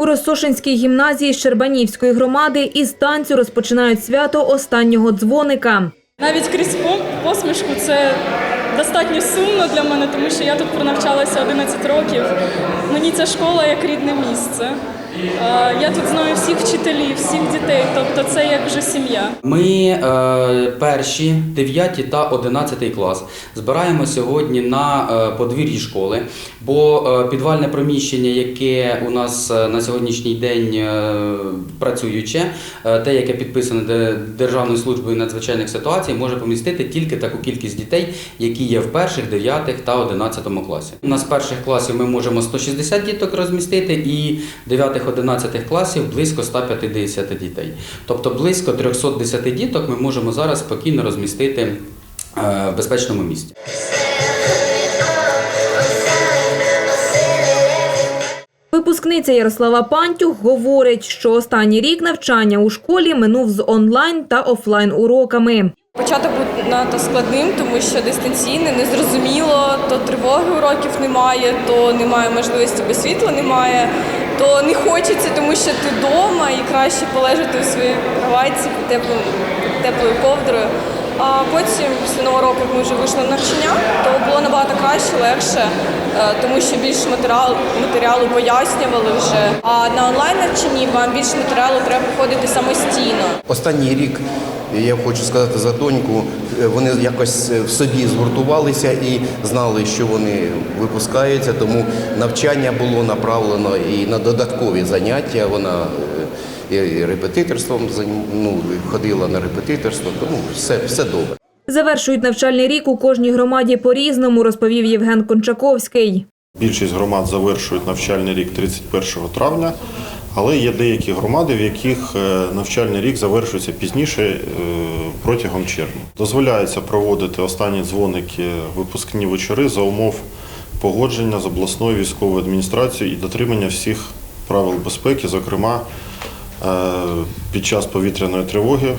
У Росошинській гімназії Щербанівської громади із танцю розпочинають свято останнього дзвоника. Навіть крізь по- посмішку це достатньо сумно для мене, тому що я тут пронавчалася 11 років. Мені ця школа як рідне місце. Е, Я тут знаю всіх вчителів, всіх дітей, тобто це як вже сім'я. Ми е, перші 9 та 11 клас збираємо сьогодні на е, подвір'ї школи, бо е, підвальне приміщення, яке у нас на сьогоднішній день працююче, те, яке підписане Державною службою надзвичайних ситуацій, може помістити тільки таку кількість дітей, які є в перших, 9 та 11 класі. У нас перших класів ми можемо 160 діток розмістити і 9-11 класів близько 150 дітей. Тобто близько 310 діток ми можемо зараз спокійно розмістити е, в безпечному місці. Випускниця Ярослава Пантюх говорить, що останній рік навчання у школі минув з онлайн та офлайн уроками. Початок був надто складним, тому що дистанційне, незрозуміло, то тривоги уроків немає, то немає можливості, бо світла немає, то не хочеться, тому що ти вдома і краще полежати у своїй кроватці під під теплою ковдрою. А потім, після нового року, як ми вже вийшли на навчання, то було набагато краще, легше, е, тому що більше матеріалу, матеріалу пояснювали вже. А на онлайн навчанні вам більше матеріалу треба проходити самостійно. Останній рік, я хочу сказати за доньку, е, вони якось в собі згуртувалися і знали, що вони випускаються, тому навчання було направлено і на додаткові заняття. Вона е, і репетиторством ну, ходила на репетиторство, тому все, все добре. Завершують навчальний рік у кожній громаді по-різному, розповів Євген Кончаковський. Більшість громад завершують навчальний рік 31 травня, але є деякі громади, в яких е, навчальний рік завершується пізніше е, протягом червня. Дозволяється проводити останні дзвоники випускні вечори за умов погодження з обласною військовою адміністрацією і дотримання всіх правил безпеки, зокрема е, під час повітряної тривоги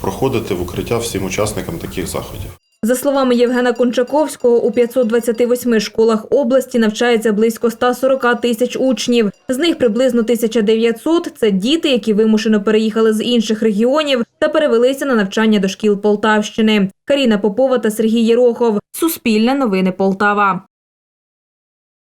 проходити в укриття всім учасникам таких заходів. За словами Євгена Кончаковського, у 528 школах області навчається близько 140 тисяч учнів. З них приблизно 1900 – це діти, які вимушено переїхали з інших регіонів та перевелися на навчання до шкіл Полтавщини. Каріна Попова та Сергій Єрохов. Суспільне новини Полтава.